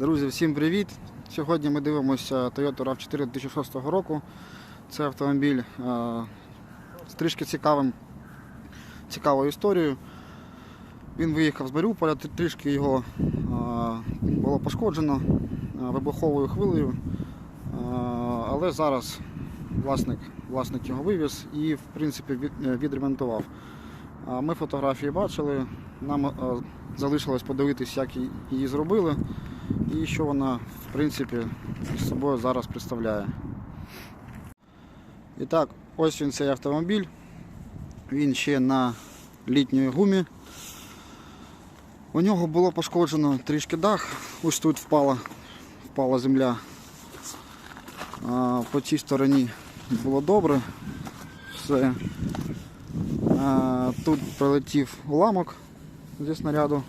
Друзі, всім привіт! Сьогодні ми дивимося Toyota RAV4 2006 року. Це автомобіль е, з трішки цікавим, цікавою історією. Він виїхав з Маріуполя, трішки його е, було пошкоджено е, вибуховою хвилею. Е, Але зараз власник, власник його вивіз і в принципі від- відремонтував. А Ми фотографії бачили, нам е, залишилось подивитись, як її зробили і що вона в принципі з собою зараз представляє. І так, ось він цей автомобіль. Він ще на літній гумі. У нього було пошкоджено трішки дах, ось тут впала, впала земля. А, по цій стороні було добре. Все. А, тут прилетів уламок зі снаряду,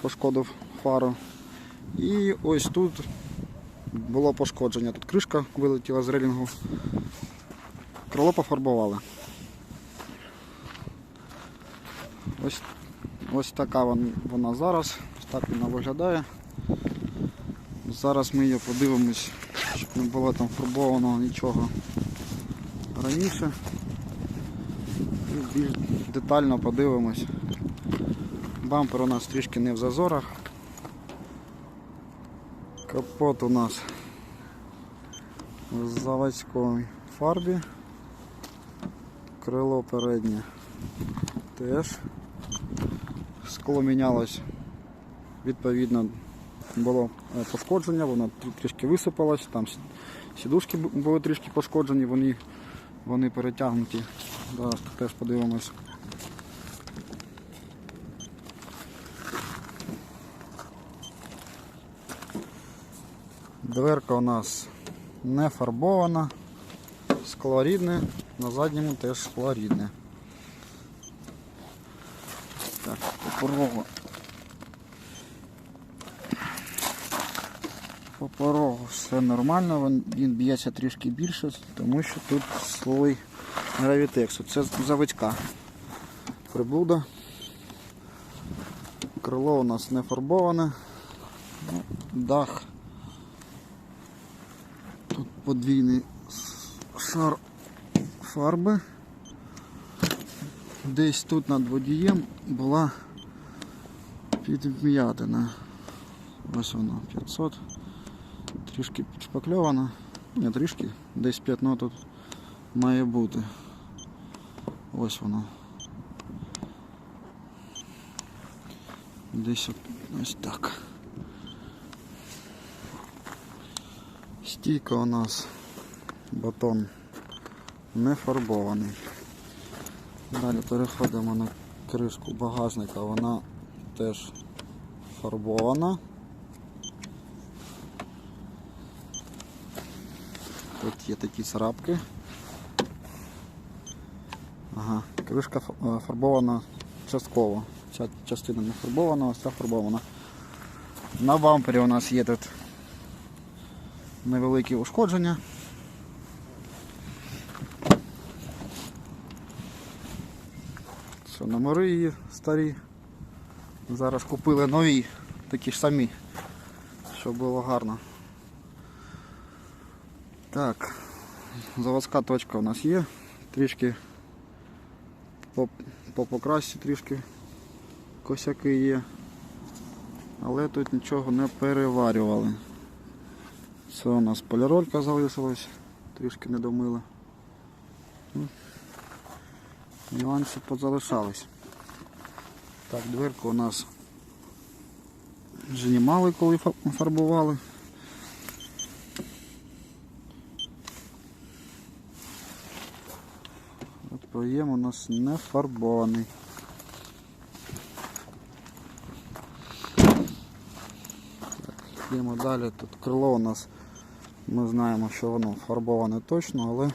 пошкодив фару. І ось тут було пошкодження. Тут кришка вилетіла з релінгу. Крило пофарбували. Ось, ось така вона зараз. Ось так вона виглядає. Зараз ми її подивимось, щоб не було там фарбованого нічого раніше. І більш детально подивимось. Бампер у нас трішки не в зазорах. Капот у нас в заводській фарбі. Крило переднє теж. Скло мінялось. Відповідно було е, пошкодження, воно трішки висипалось, там сідушки були трішки пошкоджені, вони, вони перетягнуті. Зараз теж подивимось. Дверка у нас не фарбована, скло рідне, на задньому теж скло рідне. Так, по порогу. По все нормально, він, б'ється трішки більше, тому що тут слой гравітексу. Це заводська приблуда. Крило у нас не фарбоване. Ну, Дах подвійний шар фарби. Десь тут над водієм була підм'ятина. Ось вона 500. Трішки підшпакльована. Ні, трішки, десь п'ятно тут має бути. Ось воно. Десь ось так. Стійка у нас батон не фарбований. Далі переходимо на кришку багажника, вона теж фарбована. Тут є такі царапки. Ага, кришка е, фарбована частково. Ця частина не фарбована, ось ця фарбована. На бампері у нас є тут невеликі ушкодження. Це номери її старі. Зараз купили нові, такі ж самі, щоб було гарно. Так, заводська точка у нас є, трішки по, по трішки косяки є, але тут нічого не переварювали. Це у нас поліролька залишилась, трішки не домила. Ну, Нюанси позалишались. Так, дверку у нас знімали, коли фарбували. От проєм у нас не фарбований. Так, йдемо далі. Тут крило у нас ми знаємо, що воно фарбоване точно, але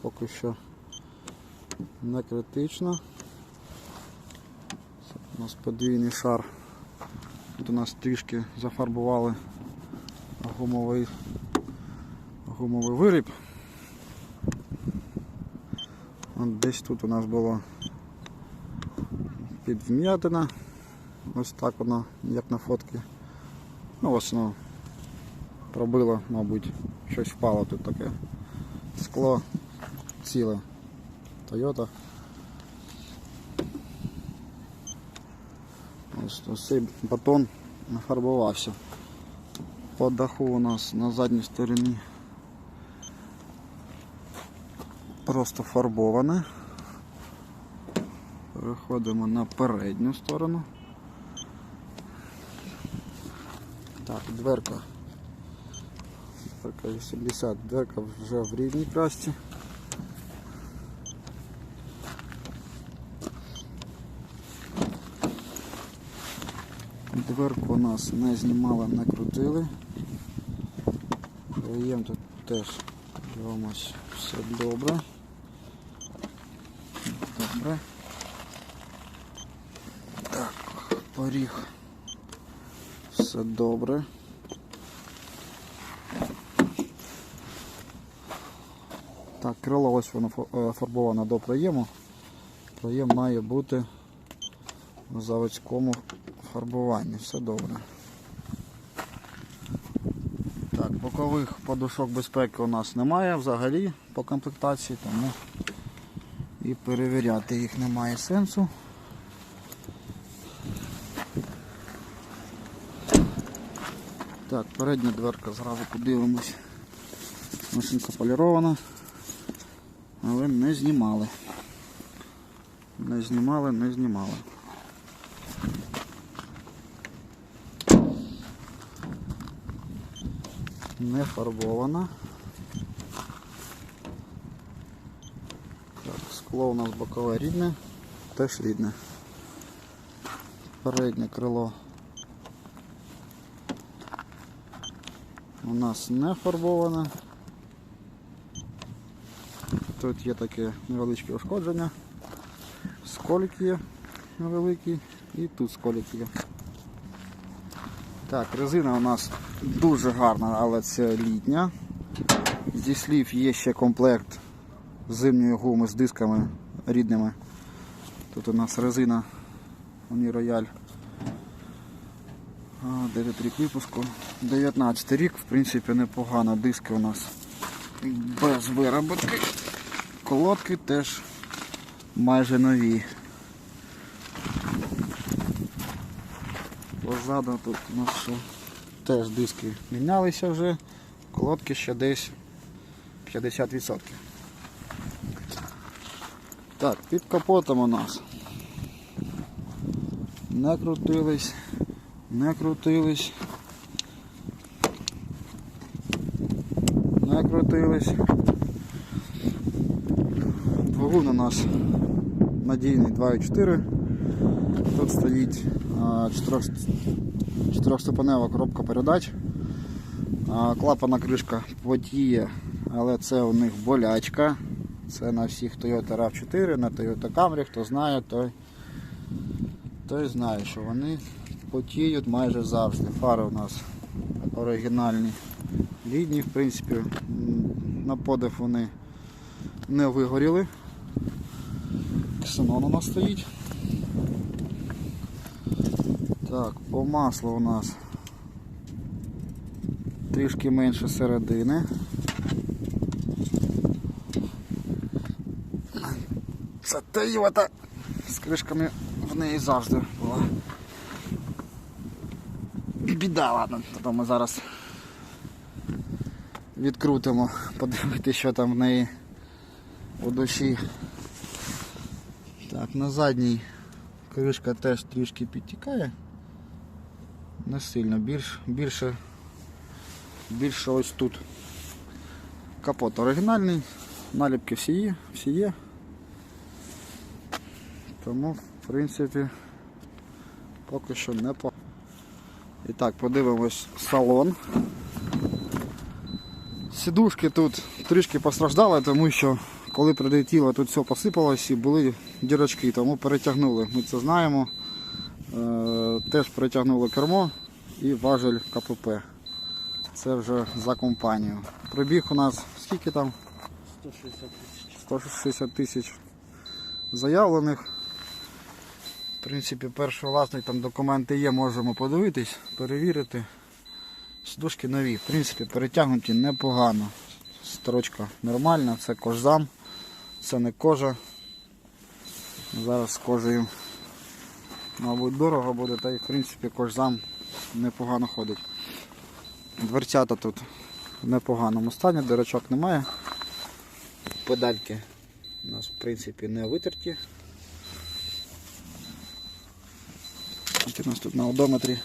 поки що не критично. Це у нас подвійний шар. Тут у нас трішки зафарбували гумовий, гумовий виріб. От десь тут у нас було підвм'ятина. Ось так воно, як на фотці. Ну, ось воно пробило, мабуть, щось впало тут таке. Скло ціле. Ось, ось цей батон нафарбувався. По даху у нас на задній стороні просто фарбоване. Переходимо на передню сторону. Так, дверка. Дверка 80, дверка вже в рідній красці. Дверку у нас не знімали, не крутили. Проєм тут теж дивимось, все добре. Добре. Так, поріг. Все добре. Так, крило ось воно е, до проєму. Проєм має бути в заводському фарбуванні. Все добре. Так, бокових подушок безпеки у нас немає взагалі по комплектації, тому і перевіряти їх немає сенсу. Так, передня дверка зразу подивимось. Машинка полірована, але не знімали. Не знімали, не знімали. Не фарбована. Так, скло у нас бокове рідне, теж рідне. Переднє крило у нас не фарбоване. Тут є таке невеличке ушкодження. Сколік є невеликий і тут сколік є. Так, резина у нас дуже гарна, але це літня. Зі слів є ще комплект зимньої гуми з дисками рідними. Тут у нас резина Уні Рояль. 9 рік випуску. 19 рік, в принципі, непогано. Диски у нас без вироботки. Колодки теж майже нові. Позаду тут у нас ще теж диски мінялися вже, колодки ще десь 50%. Так, під капотом у нас не крутились, не крутились, не крутились. Двигун у нас надійний 2.4. Тут стоїть а, чотирьох- чотирьохступенева коробка передач. Клапана кришка потіє, але це у них болячка. Це на всіх Toyota RAV4, на Toyota Camry, хто знає, той, той знає, що вони потіють майже завжди. Фари у нас оригінальні, рідні, в принципі, на подив вони не вигоріли. Ксенон у нас стоїть. Так, по маслу у нас трішки менше середини. Це Toyota з кришками в неї завжди була. Біда, ладно, то ми зараз відкрутимо, подивитися, що там в неї у душі. Так, на задній кришка теж трішки підтікає. Не сильно, більш, більше, більше ось тут. Капот оригінальний, наліпки всі є, всі є. Тому, в принципі, поки що не по. І так, подивимось салон. Сідушки тут трішки постраждали, тому що коли прилетіло, тут все посипалось і були дірочки, тому перетягнули. Ми це знаємо. Е, теж перетягнули кермо і важель КПП. Це вже за компанію. Пробіг у нас скільки там? 160 тисяч. 160 тисяч заявлених. Принципі, перший власник, там документи є, можемо подивитись, перевірити. Сидушки нові, в принципі, перетягнуті непогано. Строчка нормальна, це кожзам, це не кожа. Зараз з кожею, мабуть, дорого буде, та й в принципі кожзам непогано ходить. Дверцята тут в непоганому стані, дирочок немає. Педальки у нас в принципі не витерті. От у нас тут на одометрі.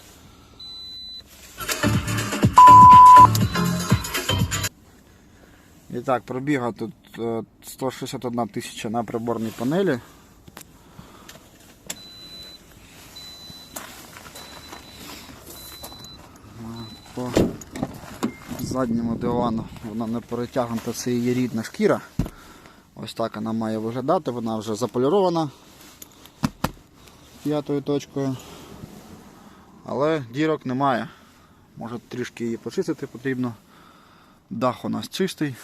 І так, пробіга тут е, 161 тисяча на приборній панелі. По задньому дивану вона не перетягнута, це її рідна шкіра. Ось так вона має виглядати, вона вже заполірована п'ятою точкою. Але дірок немає. Може трішки її почистити потрібно. Дах у нас чистий,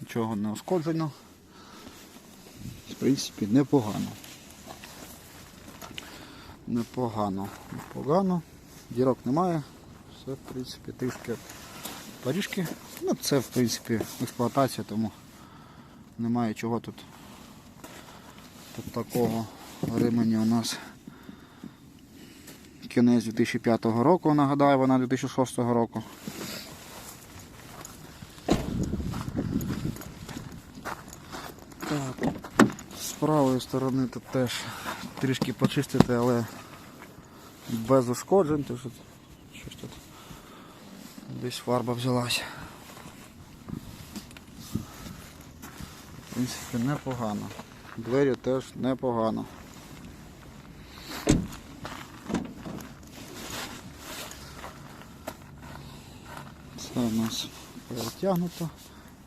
нічого не ушкоджено. В принципі, непогано. Непогано, непогано. Дірок немає. Все, в принципі, трішки поріжки. Ну, це, в принципі, експлуатація, тому немає чого тут, тут такого. Ремені у нас кінець 2005 року, нагадаю, вона 2006 року. Так, з правої сторони тут теж трішки почистити, але без ушкоджень, що щось тут десь фарба взялась. В принципі, непогано. Двері теж непогано. Це у нас перетягнуто.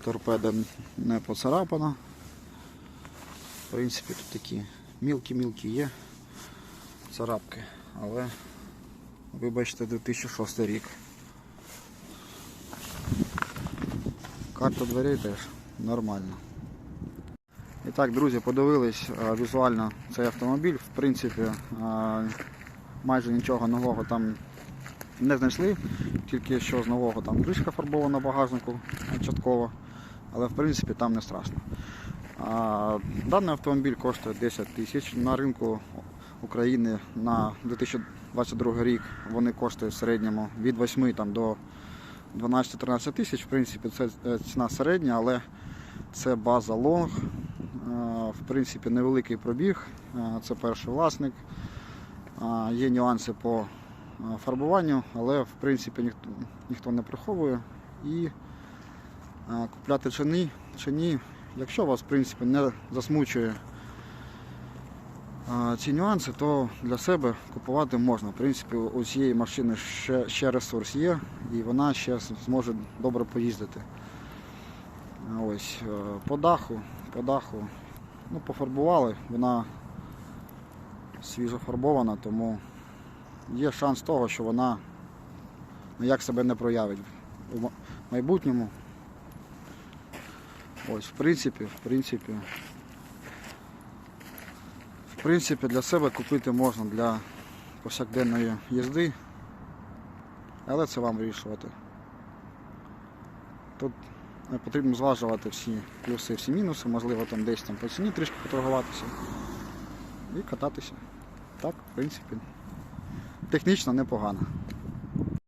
Торпеда не поцарапана. В принципі, тут такі мілкі-мілкі є царапки, але вибачте 2006 рік. Карта дверей теж нормальна. І так, друзі, подивились е, візуально цей автомобіль. В принципі, е, майже нічого нового там не знайшли, тільки що з нового там кришка фарбована багажнику частково, але в принципі там не страшно. А, Даний автомобіль коштує 10 тисяч на ринку України на 2022 рік. Вони коштують в середньому від 8 там, до 12-13 тисяч. В принципі, це е, ціна середня, але це база лонг. Е, В принципі, невеликий пробіг. Е, Це перший власник. Є нюанси по фарбуванню, але в принципі ніхто, ніхто не приховує. І е, купляти чи ні, чи ні, якщо вас в принципі не засмучує е, ці нюанси, то для себе купувати можна. В принципі, у цієї машини ще, ще ресурс є і вона ще зможе добре поїздити. Ось е, по даху, по даху, ну, пофарбували, вона свіжо фарбована, тому є шанс того, що вона ніяк себе не проявить у майбутньому. Ось, в принципі, в принципі, в принципі, для себе купити можна для повсякденної їзди, але це вам вирішувати. Тут е, потрібно зважувати всі плюси, всі мінуси, можливо там десь там по ціні трішки поторгуватися і кататися. Так, в принципі, технічно непогано.